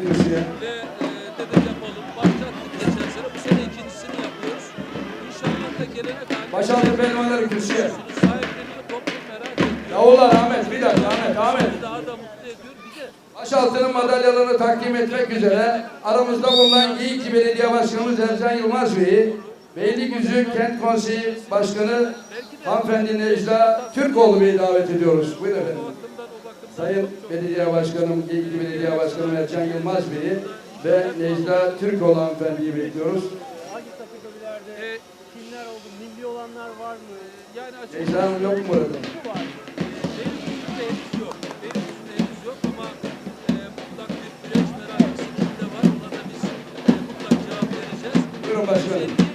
kürsüye. ve e, Dede Yapalım başlattık geçen sene. Bu sene ikincisini yapıyoruz. İnşallah da gelene kadar Başaltı pehlivanları kürsüye. ediyor. Yavullar Ahmet bir dakika Ahmet Ahmet. Başaltı'nın madalyalarını takdim etmek üzere aramızda bulunan İyi Belediye Başkanımız Ercan Yılmaz Bey'i, Beylikdüzü Kent Konseyi Başkanı Hanımefendi Necla Türkoğlu Bey'i davet ediyoruz. Buyurun efendim. Sayın Belediye Başkanım, İlgili Belediye Başkanım Ercan Yılmaz Bey'i ve Necla Türkoğlu Hanımefendi'yi bekliyoruz. Hangi kategorilerde E, kimler oldu? Milli olanlar var mı? yani Necla Hanım yok mu var. benim üstümde henüz yok. Benim üstümde henüz yok ama e, mutlak bir güreş meraklısı kitle var. Ona da biz e, mutlak cevap vereceğiz. Buyurun başkanım.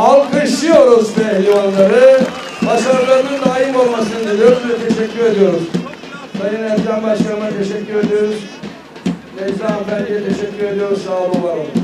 Alkışlıyoruz pehlivanları. Başarılarının daim olmasını diliyoruz ve teşekkür ediyoruz. Sayın Ercan Başkanıma teşekkür ediyoruz. Necla Hanımefendi'ye teşekkür ediyoruz. Sağ olun, var olun.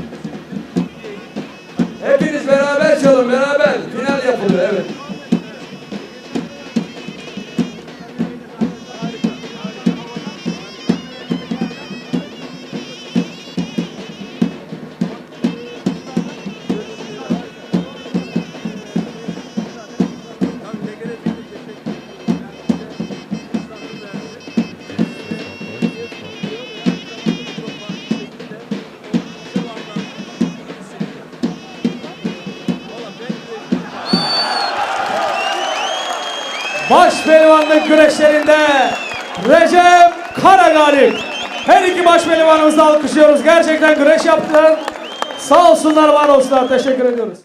Baş pehlivanlık güreşlerinde Recep Karagalip. Her iki baş pehlivanımızı alkışlıyoruz. Gerçekten güreş yaptılar. Sağ olsunlar, var olsunlar. Teşekkür ediyoruz.